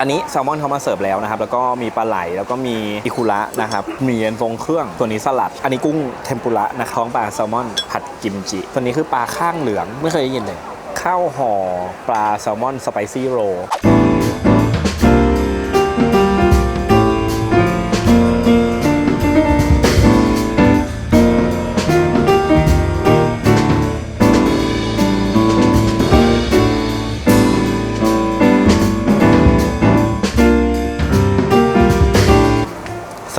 อันนี้แซลมอนเขามาเสิร์ฟแล้วนะครับ แล้วก็มีปลาไหล แล้วก็มีอิคุระนะครับ มีเย็นทรงเครื่อง ตัวนี้สลัด อันนี้กุ้งเทมปุระนะท้องปลาแซลมอนผัดกิมจิ ตัวนี้คือปลาข้างเหลือง ไม่เคยได้ยินเลย ข้าวห่อปลาแซลมอนสไปซี่โร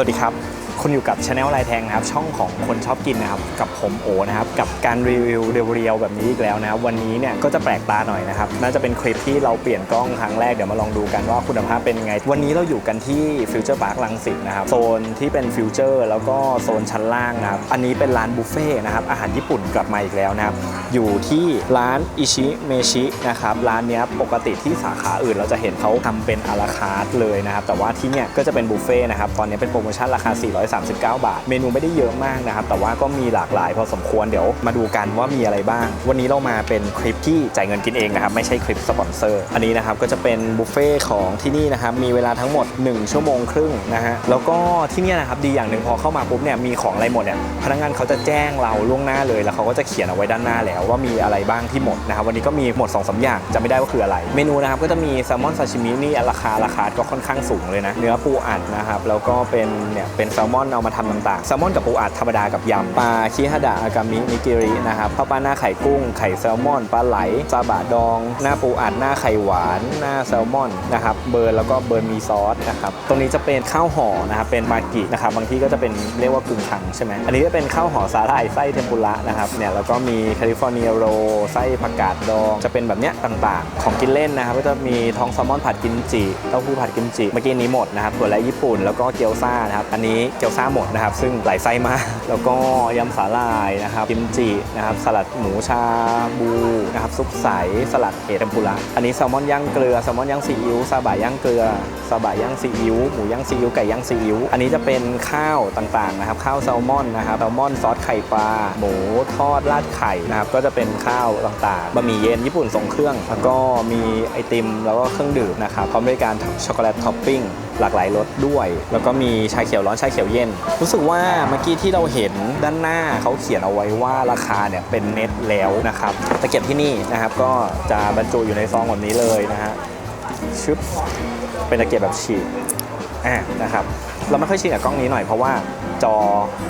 ดีครับ คุณอยู่กับช anel ลายแทงนะครับ ช่องของคนชอบกินนะครับ กับผมโอนะครับ กับการรีวิวเรียวๆแบบนี้อีกแล้วนะครับ วันนี้เนี่ยก็จะแปลกตาหน่อยนะครับ น่าจะเป็นคลิปที่เราเปลี่ยนกล้องครั้งแรก เดี๋ยวมาลองดูกันว่าคุณภาพเป็นยังไง วันนี้เราอยู่กันที่ฟิวเจอร์พาร์คลังสิตนะครับ โซนที่เป็นฟิวเจอร์แล้วก็โซนชั้นล่างนะครับ อันนี้เป็นร้านบุฟเฟ่ต์นะครับ อาหารญี่ปุ่นกลับมาอีกแล้วนะครับ อยู่ที่ร้านอิชิเมชินะครับ ร้านนี้ปกติที่สาขาอื่นเราจะเห็นเขาทำเป็นอาราคาร์ทเลยนะครับ แต่ว่าที่เนี่ยก็จะเป็นบุฟเฟ่นะครับ ตอนนี้เป็นโปรโมชั่นราคา439 บาท เมนูไม่ได้เยอะมากนะครับ แต่ว่าก็มีหลากหลายพอสมควร เดี๋ยวมาดูกันว่ามีอะไรบ้าง วันนี้เรามาเป็นคลิปที่จ่ายเงินกินเองนะครับ ไม่ใช่คลิปสปอนเซอร์ อันนี้นะครับก็จะเป็นบุฟเฟ่ต์ของที่นี่นะครับ มีเวลาทั้งหมด 1 ชั่วโมงครึ่งนะฮะ แล้วก็ที่นี่นะครับดีอย่างหนึ่งพอเข้ามาปุ๊บเนี่ย มีของอะไรหมดเนี่ย พนักงานเขาจะแจ้งเราล่วงหน้าเลย แล้วเขาก็จะเขียนเอาไว้ด้านหน้าแล้วว่ามีอะไรบ้างที่หมดนะครับ วันนี้ก็มีหมด2อสาอย่างจะไม่ได้ว่าคืออะไร เมนูนะครับก็จะมีแซลมอนซาชิมินี่ราคาราคาก็ค่อนข้างสูงเลยนะ เนื้อปูอัดนะครับ แล้วก็เป็นเนี่ยเป็นแซลมอนเอามาทำต่างๆแซลมอนกับปูอัดธรรมดากับยำปลาคิฮาดะอากามินิกิรินะครับข้าวปลาหน้าไข่กุ้งไข่แซลมอนปลาไหลซาบะดอง หน้าปูอัดหน้าไข่หวาน หน้าแซลมอนนะครับเบิร์นแล้วก็เบิร์นมีซอสนะครับตรงนี้จะเป็นข้าวห่อนะครับเป็นมากินะครับบางที่ก็จะเป็นเรียกว่ากึ่งถังใช่ไหมอันนี้จะเป็นข้าวห่อสาหร่ายไส้เทมปุระนะครับเนี่ยแล้วก็มีแคลิฟอร์เนียโรไส้ผักกาดดอง จะเป็นแบบเนี้ยต่างๆ ของกินเล่นนะครับก็จะมีทองแซลมอนผัดกิมจิเต้าหู้ผัดกิมจิเมื่อกี้นี้หมดนะครับถั่วและญี่ปุ่นแล้วก็เกี๊ยวซ่านะครับอันนี้เกียวซ่าหมดนะครับ ซึ่งหลายไส้มาก แล้วก็ยำสาหร่ายนะครับกิมจินะครับสลัดหมูชาบูนะครับซุปใสสลัดเอเทมปุระอันนี้แซลมอนย่างเกลือแซลมอนย่างซีอิ๊วซาบะย่างเกลือซาบะย่างซีอิ๊วหมูย่างซีอิ๊วไก่ย่างซีอิ๊วอันนี้จะเป็นข้าวต่างๆนะครับข้าวแซลมอนนะครับแซลมอนซอสไข่ปลาหมูทอดราดไข่นะครับก็จะเป็นข้าวต่างๆบะหมี่เย็นญี่ปุ่นทรงเครื่อง แล้วก็มีไอติมแล้วก็เครื่องดื่มนะครับพร้อมด้วยการช็อกโกแลตท็อปปิ้ง หลากหลายรสด้วย แล้วก็มีชาเขียวร้อนชาเขียวเย็น รู้สึกว่าเมื่อกี้ที่เราเห็นด้านหน้าเขาเขียนเอาไว้ว่าราคาเนี่ยเป็นเน็ตแล้วนะครับตะเกียบที่นี่นะครับก็จะบรรจุอยู่ในซองแบบนี้เลยนะฮะชึบเป็นตะเกียบแบบฉีกอะนะครับเราไม่ค่อยชินกับกล้องนี้หน่อยเพราะว่า จอ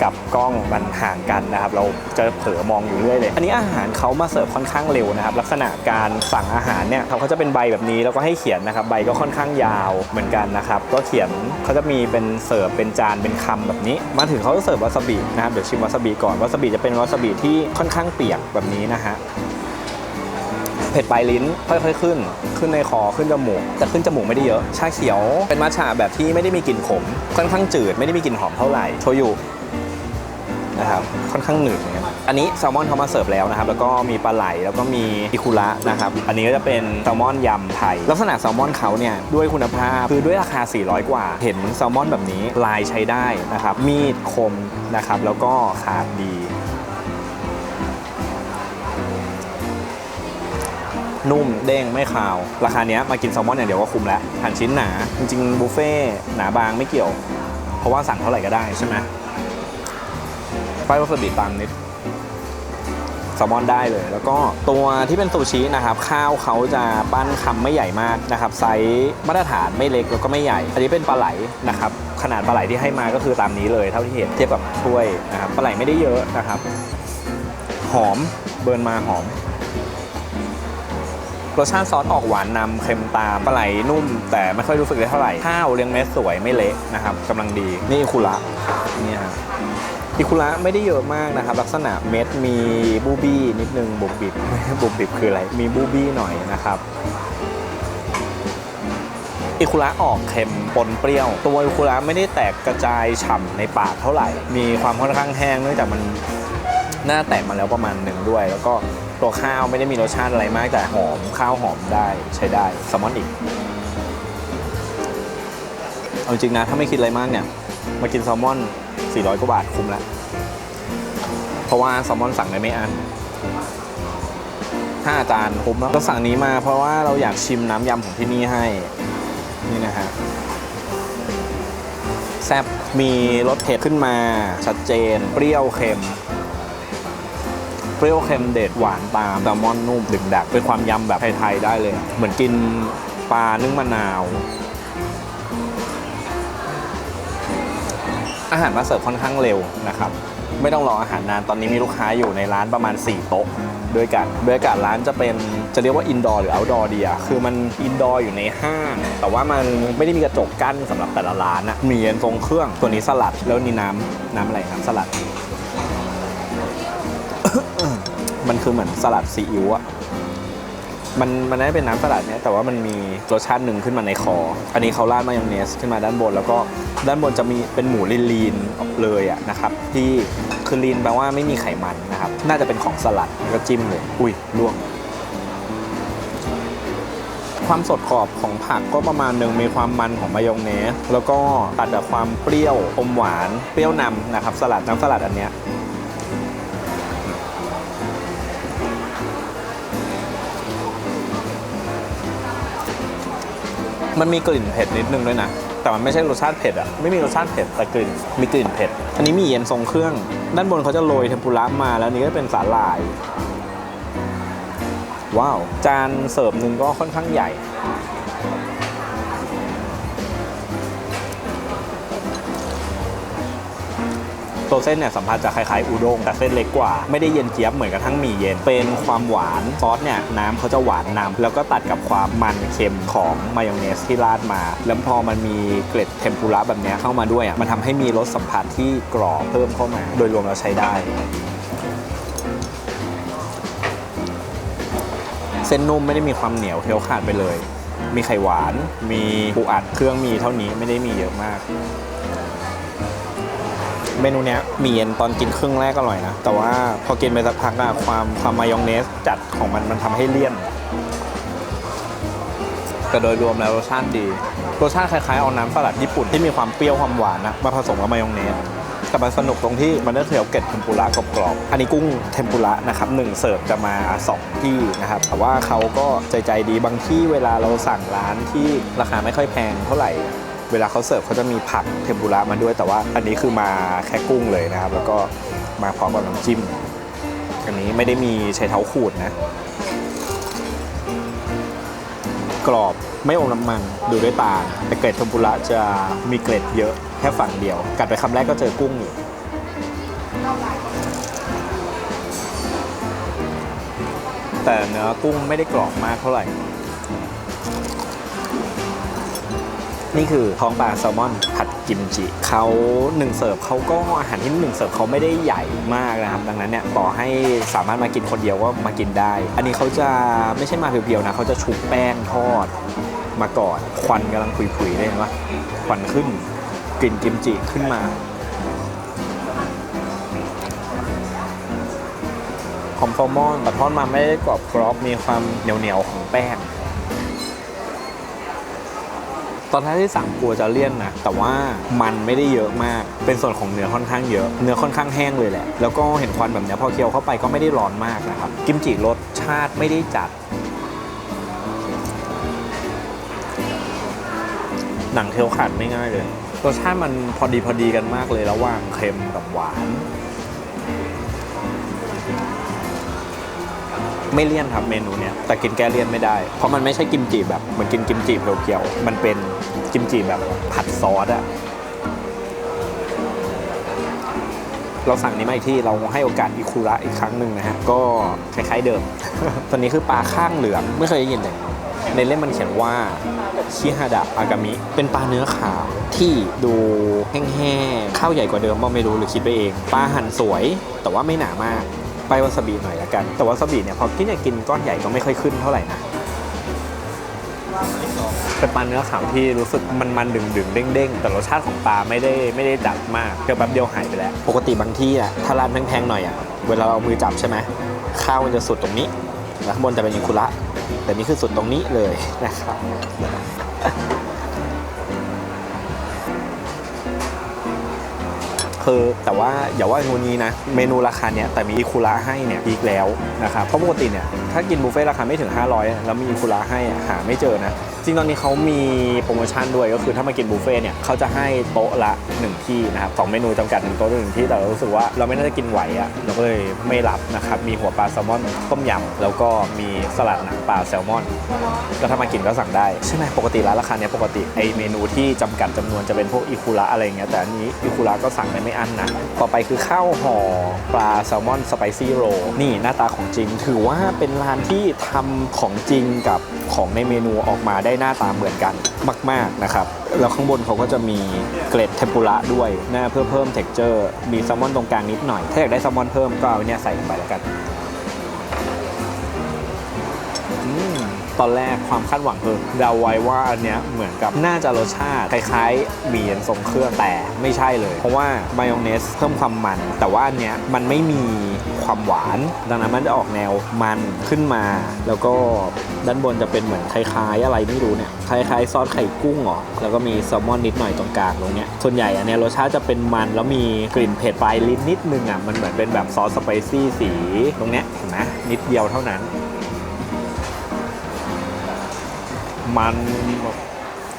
กับกล้องมันห่างกันนะครับ เราจะเผลอมองอยู่เรื่อยเลย อันนี้อาหารเขามาเสิร์ฟค่อนข้างเร็วนะครับ ลักษณะการสั่งอาหารเนี่ยเขาเขาจะเป็นใบแบบนี้แล้วก็ให้เขียนนะครับ ใบก็ค่อนข้างยาวเหมือนกันนะครับ ก็เขียนเขาจะมีเป็นเสิร์ฟเป็นจานเป็นคำแบบนี้ มาถึงเขาจะเสิร์ฟวาซาบินะครับ เดี๋ยวชิมวาซาบิก่อน วาซาบิจะเป็นวาซาบิที่ค่อนข้างเปียกแบบนี้นะฮะ เผ็ดปลายลิ้นค่อยๆขึ้น ขึ้นในคอขึ้นจมูกแต่ขึ้นจมูกไม่ได้เยอะ ชาเขียวเป็นมัทฉะแบบที่ไม่ได้มีกลิ่นขม ค่อนข้างจืดไม่ได้มีกลิ่นหอมเท่าไหร่โชยุนะครับค่อนข้างหนืดเหมือนกันอันนี้แซลมอนเขามาเสิร์ฟแล้วนะครับ แล้วก็มีปลาไหลแล้วก็มีอิคุระนะครับ อันนี้ก็จะเป็นแซลมอนยำไทย ลักษณะแซลมอนเขาเนี่ยด้วยคุณภาพคือด้วยราคา 400 กว่า เห็นแซลมอนแบบนี้ลายใช้ได้นะครับ มีดคมนะครับ แล้วก็ขาดดี นุ่มเด้งไม่คาว ราคาเนี้ยมากินแซลมอนอย่างเดียวก็คุ้มแล้วหั่นชิ้นหนา จริงๆบุฟเฟ่หนาบางไม่เกี่ยว เพราะว่าสั่งเท่าไหร่ก็ได้ใช่ไหมป้ายวาซาบิตามนิดแซลมอนได้เลย แล้วก็ตัวที่เป็นซูชินะครับ ข้าวเขาจะปั้นคำไม่ใหญ่มากนะครับ ไซส์มาตรฐานไม่เล็กแล้วก็ไม่ใหญ่ อันนี้เป็นปลาไหลนะครับ ขนาดปลาไหลที่ให้มาก็คือตามนี้เลย เท่าที่เห็นเทียบกับถ้วยนะครับปลาไหลไม่ได้เยอะนะครับ หอมเบิร์นมาหอม รสชาติซอสออกหวานนำเค็มตามปลาไหลนุ่ม แต่ไม่ค่อยรู้สึกเลยเท่าไหร่ ข้าวเรียงเม็ดสวยไม่เละนะครับกำลังดี นี่คุระเนี่ยฮะอิคุระไม่ได้เยอะมากนะครับ ลักษณะเม็ดมีบูบี้นิดนึงบุบบิบบุบบิบคืออะไร มีบูบี้หน่อยนะครับอิคุระออกเค็มปนเปรี้ยว ตัวอิคุระไม่ได้แตกกระจายฉ่ำในปากเท่าไหร่ มีความค่อนข้างแห้งเนื่องจากมันหน้าแตกมาแล้วประมาณหนึ่งด้วย แล้วก็ ตัวข้าวไม่ได้มีรสชาติอะไรมากแต่หอมข้าวหอมได้ใช้ได้แซลมอนอีกเอาจริงนะ ถ้าไม่คิดอะไรมากเนี่ย มากินแซลมอน 400 กว่าบาทคุ้มแล้ว เพราะว่าแซลมอนสั่งได้ไม่อันห้าจานคุ้มแล้วเราสั่งนี้มา เพราะว่าเราอยากชิมน้ำยำของที่นี่ให้ นี่นะฮะแซบมีรสเผ็ดขึ้นมาชัดเจน เปรี้ยวเค็ม เปรี้ยวเค็มเด็ดหวานตามแซลมอนนุ่มดึงดัก เป็นความยำแบบไทยๆได้เลย เหมือนกินปลานึ่งมะนาว อาหารมาเสิร์ฟค่อนข้างเร็วนะครับ ไม่ต้องรออาหารนานตอนนี้มีลูกค้าอยู่ในร้านประมาณ 4 โต๊ะด้วยกันบรรยากาศร้านจะเป็นจะเรียกว่าอินดอร์หรือเอาท์ดอร์ดีอะคือมันอินดอร์อยู่ในห้าง แต่ว่ามันไม่ได้มีกระจกกั้นสำหรับแต่ละร้านนะมีเย็นทรงเครื่อง ตัวนี้สลัดแล้วนี่น้ำน้ำอะไรน้ำสลัด คือเหมือนสลัดซีอิ๊วอะมันมันได้เป็นน้ำสลัดเนี่ยแต่ว่ามันมีรสชาติหนึ่งขึ้นมาในคอ อันนี้เขาราดมายองเนสขึ้นมาด้านบน แล้วก็ด้านบนจะมีเป็นหมูลีนๆเลยอะนะครับ ที่คือลีนแปลว่าไม่มีไขมันนะครับ น่าจะเป็นของสลัดแล้วก็จิ้มเลย อุ้ยล่วง ความสดกรอบของผักก็ประมาณหนึ่งมีความมันของมายองเนสแล้วก็ตัดกับความเปรี้ยวอมหวานเปรี้ยวนำนะครับ สลัดน้ำสลัดอันเนี้ย มันมีกลิ่นเผ็ดนิดนึงด้วยนะ แต่มันไม่ใช่รสชาติเผ็ดอะไม่มีรสชาติเผ็ดแต่กลิ่นมีกลิ่นเผ็ด อันนี้มีเย็นทรงเครื่อง ด้านบนเขาจะโรยเทมปุระมาแล้วนี่ก็เป็นสาหร่าย ว้าว จานเสิร์ฟหนึ่งก็ค่อนข้างใหญ่ ตัวเส้นเนี่ยสัมผัสจะคล้ายๆอุด้งแต่เส้นเล็กกว่า ไม่ได้เย็นเจี๊ยบเหมือนกระทั่งหมี่เย็น เป็นความหวานซอสเนี่ยน้ำเขาจะหวานนำแล้วก็ตัดกับความมันเค็มของมายองเนสที่ราดมา แล้วพอมันมีเกล็ดเทมปุระแบบเนี้ยเข้ามาด้วยอะมันทำให้มีรสสัมผัสที่กรอบเพิ่มเข้ามา โดยรวมเราใช้ได้เส้นนุ่มไม่ได้มีความเหนียวเคี้ยวขาดไปเลย มีไข่หวาน มีปูอัดเครื่องมีเท่านี้ไม่ได้มีเยอะมาก เมนูเนี้ยมีเย็นตอนกินครึ่งแรกอร่อยนะ แต่ว่าพอกินไปสักพักอะความความมายองเนสจัดของมันมันทำให้เลี่ยน แต่โดยรวมแล้วรสชาติดีรสชาติคล้ายๆเอาน้ำสลัดญี่ปุ่นที่มีความเปรี้ยวความหวานนะมาผสมกับมายองเนสแต่มันสนุกตรงที่มันได้เคี้ยวเกล็ดเทมปุระกรอบๆอันนี้กุ้งเทมปุระนะครับหนึ่งเสิร์ฟจะมา 2 ที่นะครับ แต่ว่าเขาก็ใจใจดีบางที่เวลาเราสั่งร้านที่ราคาไม่ค่อยแพงเท่าไหร่ เวลาเขาเสิร์ฟเขาจะมีผักเทมปุระมาด้วย แต่ว่าอันนี้คือมาแค่กุ้งเลยนะครับ แล้วก็มาพร้อมกับน้ำจิ้ม อันนี้ไม่ได้มีใช้เท้าขูดนะ กรอบไม่อมน้ำมันดูด้วยตา แต่เกล็ดเทมปุระจะมีเกล็ดเยอะแค่ฝั่งเดียว กัดไปคำแรกก็เจอกุ้งอยู่แต่เนื้อกุ้งไม่ได้กรอบมากเท่าไหร่ นี่คือท้องปลาแซลมอนผัดกิมจิเขาหนึ่งเสิร์ฟเขาก็อาหารที่หนึ่งเสิร์ฟเขาไม่ได้ใหญ่มากนะครับ ดังนั้นเนี่ยต่อให้สามารถมากินคนเดียวก็มากินได้ อันนี้เขาจะไม่ใช่มาเพียวๆนะเขาจะชุบแป้งทอดมาก่อนควันกำลังผุยๆเลยเห็นปะควันขึ้นกลิ่นกิมจิขึ้นมาหอมแซลมอนแต่ทอดมาไม่ได้กรอบกรอบมีความเหนียวๆของแป้ง อนแรกที่สั่งกลัวจะเลี่ยนนะแต่ว่ามันไม่ได้เยอะมาก เป็นส่วนของเนื้อค่อนข้างเยอะ เนื้อค่อนข้างแห้งเลยแหละ แล้วก็เห็นควันแบบนี้พอเคี้ยวเข้าไปก็ไม่ได้ร้อนมากนะครับ กิมจิรสชาติไม่ได้จัด หนังเคี้ยวขาดไม่ง่ายเลย รสชาติมันพอดีพอดีกันมากเลยระหว่างเค็มกับหวาน ไม่เลี่ยนครับเมนูเนี้ยแต่กินแก้เลี่ยนไม่ได้ เพราะมันไม่ใช่กิมจิแบบเหมือนกินกิมจิเพียวๆมันเป็นกิมจิแบบผัดซอสอะเราสั่งนี้มาอีกที่เราให้โอกาสอิคุระอีกครั้งหนึ่งนะฮะ ก็คล้ายๆเดิมตอนนี้คือปลาข้างเหลืองไม่เคยได้ยินเลย ในเล่มมันเขียนว่าชิฮาดะอากามิ เป็นปลาเนื้อขาวที่ดูแห้งๆข้าวใหญ่กว่าเดิมบ้างไม่รู้หรือคิดไปเอง ปลาหั่นสวยแต่ว่าไม่หนามาก ไปวาซาบิหน่อยละกัน แต่วาซาบิเนี่ยพอกินเนี่ยกินก้อนใหญ่ก็ไม่ค่อยขึ้นเท่าไหร่นะเป็นปลาเนื้อขาวที่รู้สึกมันมันดึงดึงๆเด้งเด้งๆแต่รสชาติของปลาไม่ได้ไม่ได้จัดมากเพียงแป๊บเดียวหายไปแล้ว ปกติบางที่อะถ้าร้านแพงๆหน่อยอะเวลาเราเอามือจับใช่ไหมข้าวมันจะสุดตรงนี้แล้วข้างบนจะเป็นอิคุระแต่นี่คือสุดตรงนี้เลยนะครับ คือแต่ว่าอย่าว่าเมนูนี้นะ เมนูราคาเนี้ยแต่มีอีคูระให้เนี่ยอีกแล้วนะครับเพราะปกติเนี่ยถ้ากินบุฟเฟ่ต์ราคาไม่ถึง 500อะแล้วมีอีคูระให้หาไม่เจอนะ ริงตอนนี้เขามีโปรโมชั่นด้วยก็คือถ้ามากินบุฟเฟ่ต์เนี่ยเขาจะให้โต๊ะละ 1 ที่นะครับสองเมนูจำกัดหนึ่งโต๊ะหนึ่งที่แต่เรารู้สึกว่าเราไม่น่าจะกินไหวอะ่ะเราก็เลยไม่รับนะครับมีหัวปลาแซลมอนต้มยำแล้วก็มีสลัดหนังปลาแซลมอน ก็ถ้ามากินก็สั่งได้ใช่ไหมปกติร้านราคาเนี้ยปกติไอเมนูที่จำกัดจำนวนจะเป็นพวกอิคุระอะไรเงี้ยแต่อันนี้อิคุระก็สั่งได้ไม่อั้นนะต่อไปคือข้าวห่อปลาแซลมอนสไปซี่โรนี่หน้าตาของจริง ถือว่าเป็นร้านที่ทำของจริงกับของในเมนูออกมาได้หน้าตาเหมือนกันมาก ๆนะครับ แล้วข้างบนเขาก็จะมีเกล็ดเทมปุระด้วยนะเพื่อเพิ่มเท็กเจอร์มีแซลมอนตรงกลางนิดหน่อย ถ้าอยากได้แซลมอนเพิ่มก็เอาเนี่ยใส่ลงไปแล้วกันอืม ตอนแรกความคาดหวังคือเดาไว้ว่าอันเนี้ยเหมือนกับน่าจะรสชาติ คล้ายๆหมี่เย็นทรงเครื่องแต่ไม่ใช่เลย เพราะว่ามายองเนสเพิ่มความมัน แต่ว่าอันเนี้ยมันไม่มีความหวาน ดังนั้นมันจะออกแนวมันขึ้นมา แล้วก็ด้านบนจะเป็นเหมือนคล้ายๆ อะไรไม่รู้เนี่ยคล้ายๆซอสไข่กุ้งเหรอแล้วก็มีแซลมอนนิดหน่อยตรงกลางตรงเนี้ยส่วนใหญ่อันเนี้ยรสชาติจะเป็นมันแล้วมีกลิ่นเผ็ดปลายลิ้นนิดนึงอะมันเหมือนเป็นแบบซอสสไปซี่สีตรงเนี้ยเห็นไหมนิดเดียวเท่านั้น มันแบบ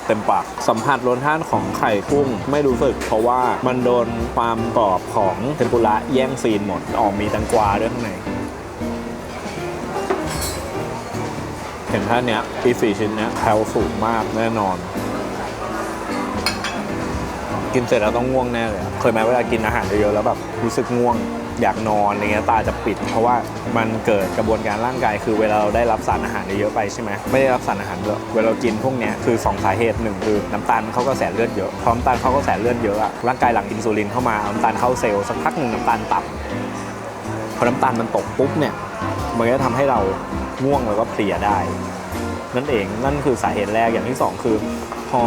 เต็มปากสัมผัสรสชาติของไข่กุ้งไม่รู้สึก เพราะว่ามันโดนความกรอบของเทมปุระแย่งซีนหมดออกมีแตังกวาด้วยข้างในเห็นท่านเนี้ยอีสี่ชิ้นเนี้ยแคลสูงมากแน่นอน กินเสร็จแล้วต้องง่วงแน่เลยอะเคยไหมเวลากินอาหารเยอะๆแล้วแบบรู้สึกง่วง อยากนอนอะไรเงี้ยตาจะปิด เพราะว่ามันเกิดกระบวนการร่างกาย คือเวลาเราได้รับสารอาหารเยอะไปใช่ไหมไม่ได้รับสารอาหารเยอะเวลาเรากินพวกเนี้ยคือสองสาเหตุหนึ่งคือน้ำตาลเขากระแสเลือดเยอะพอน้ำตาลเขากระแสเลือดเยอะอะร่างกายหลั่งอินซูลินเข้ามาน้ำตาลเข้าเซลล์สักพักหนึ่งน้ำตาลต่ำพอน้ำตาลมันตกปุ๊บเนี่ยมันก็จะทำให้เราง่วงแล้วก็เพลียได้ นั่นเองนั่นคือสาเหตุแรกอย่างที่สองคือ พอ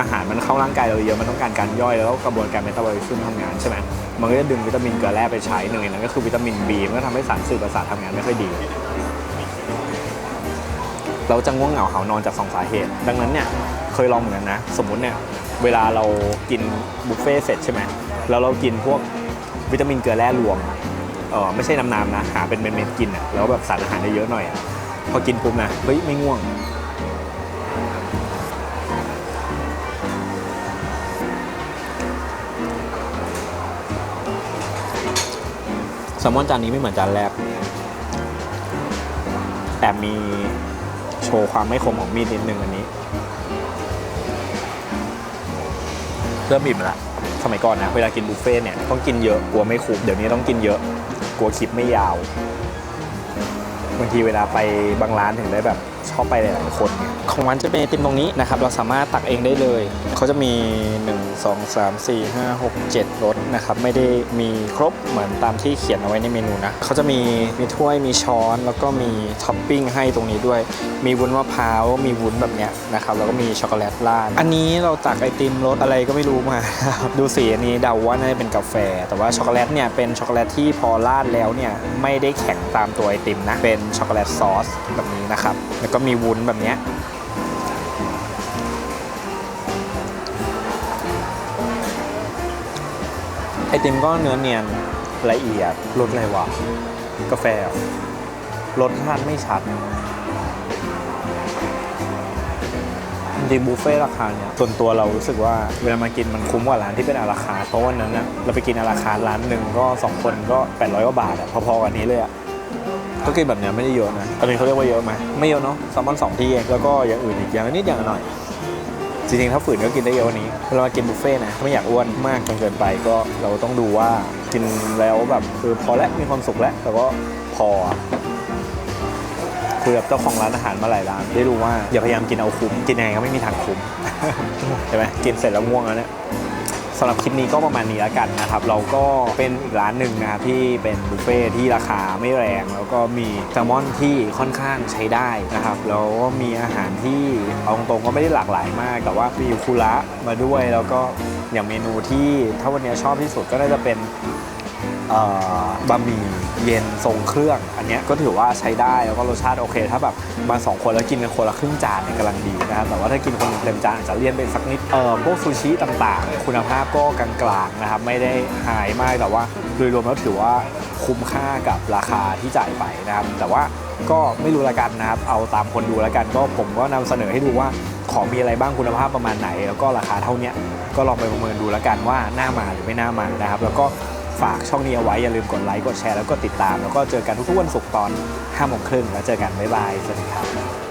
อาหารมันเข้าร่างกายเราเยอะมันต้องการการย่อยแล้วกระบวนการเมตาบอลิซึมทำงานใช่ไหมมันก็จะดึงวิตามินเกลือแร่ไปใช้หนึ่งในนั้นก็คือวิตามิน B มันก็ทำให้สารสื่อประสาททำงานไม่ค่อยดี เราจะง่วงเหงาหานอนจากสองสาเหตุ ดังนั้นเนี่ยเคยลองเหมือนกันนะ สมมุติเนี่ยเวลาเรากินบุฟเฟ่เสร็จใช่ไหมแล้วเรากินพวกวิตามินเกลือแร่รวมเออไม่ใช่น้ำๆนะหาเป็นเม็ดๆกินอะแล้วแบบสารอาหารเยอะๆหน่อยอะพอกินปุ๊บนะเฮ้ยไม่ง่วง ซลมอนจานนี้ไม่เหมือนจานแรกแอบมีโชว์ความไม่คมของมีดนิดนึงอันนี้เริ่มอิ่มละสมัยก่อนนะเวลากินบุฟเฟ่ต์เนี่ยต้องกินเยอะกลัวไม่คุ้มเดี๋ยวนี้ต้องกินเยอะกลัวคลิปไม่ยาวบางทีเวลาไปบางร้านถึงได้แบบชอบไปหลายๆคนเนี่ยของมันจะเป็นไอติมตรงนี้นะครับ เราสามารถตักเองได้เลย เขาจะมี1 2 3 4 5 6 7รสนะครับไม่ได้มีครบเหมือนตามที่เขียนเอาไว้ในเมนูนะเขาจะมีมีถ้วยมีช้อนแล้วก็มีท็อปปิ้งให้ตรงนี้ด้วย มีวุ้นมะพร้าวมีวุ้นแบบเนี้ยนะครับแล้วก็มีช็อกโกแลตราดอันนี้เราตักไอติมรสอะไรก็ไม่รู้มา ดูสีอันนี้เดาว่าน่าจะเป็นกาแฟ แต่ว่าช็อกโกแลตเนี่ยเป็นช็อกโกแลตที่พอราดแล้วเนี่ยไม่ได้แข็งตามตัวไอติมนะเป็นช็อกโกแลตซอสแบบนี้นะครับแล้วก็มีวุ้นแบบเนี้ย อติมก็เนื้อเนียนละเอียดรสอะไรวะกาแฟรสชาติไม่ชัดจริงบุฟเฟ่ราคาเนี่ยส่วนตัวเรารู้สึกว่าเวลามากินมันคุ้มกว่าร้านที่เป็นอาราคา เพราะวันนั้นนะเราไปกินอาราคาร์ทร้านหนึ่งก็ 2 คนก็ 800กว่าบาทอะพอๆกันนี้เลยอะก็กินแบบเนี้ยไม่ได้เยอะนะอันนี้เขาเรียกว่าเยอะไหมไม่เยอะเนาะแซลมอนสองที่เองแล้วก็อย่างอื่นอีกอย่างนิดอย่างหน่อย จริงๆ ถ้าฝืนก็กินได้เยอะกว่านี้เวลามากินบุฟเฟ่ต์นะถ้าไม่อยากอ้วนมากจนเกินไปก็เราต้องดูว่ากินแล้วแบบคือพอแล้วมีความสุขแล้วแต่ก็พอคุยกับเจ้าของร้านอาหารมาหลายร้านได้รู้ว่าอย่าพยายามกินเอาคุ้มกินยังไงก็ไม่มีทางคุ้มใช่ไหมกินเสร็จแล้วง่วงแล้วเนี่ย สำหรับคลิปนี้ก็ประมาณนี้แล้วกันนะครับ เราก็เป็นอีกร้านหนึ่งนะครับที่เป็นบุฟเฟ่ต์ที่ราคาไม่แรง แล้วก็มีแซลมอนที่ค่อนข้างใช้ได้นะครับ แล้วก็มีอาหารที่เอาตรงๆก็ไม่ได้หลากหลายมาก แต่ว่ามีคุระมาด้วย แล้วก็อย่างเมนูที่ถ้าวันนี้ชอบที่สุดก็น่าจะเป็น บะหมี่เย็นทรงเครื่อง อันนี้ก็ถือว่าใช้ได้แล้วก็รสชาติโอเค ถ้าแบบมาสองคนแล้วกินกันคนละครึ่งจานเนี่ยกำลังดีนะครับแต่ว่าถ้ากินคนเต็มจานอาจจะเลี่ยนไปสักนิดเออพวกซูชิต่างๆ คุณภาพก็กลางๆนะครับไม่ได้หายมากแต่ว่าโดยรวมแล้วถือว่าคุ้มค่ากับราคาที่จ่ายไปนะครับแต่ว่าก็ไม่รู้ละกันนะครับ เอาตามคนดูล้วกันก็ผมก็นำเสนอให้ดูว่าของมีอะไรบ้างคุณภาพประมาณไหน แล้วก็ราคาเท่านี้ก็ลองไปประเมินดูล้วกันว่าน่ามาหรือไม่น่ามานะครับ แล้วก็ ฝากช่องนี้เอาไว้อย่าลืมกดไลค์กดแชร์แล้วก็ติดตาม แล้วก็เจอกันทุกๆวันศุกร์ตอน5โมงครึ่งแล้วเจอกันบ๊ายบายสวัสดีครับ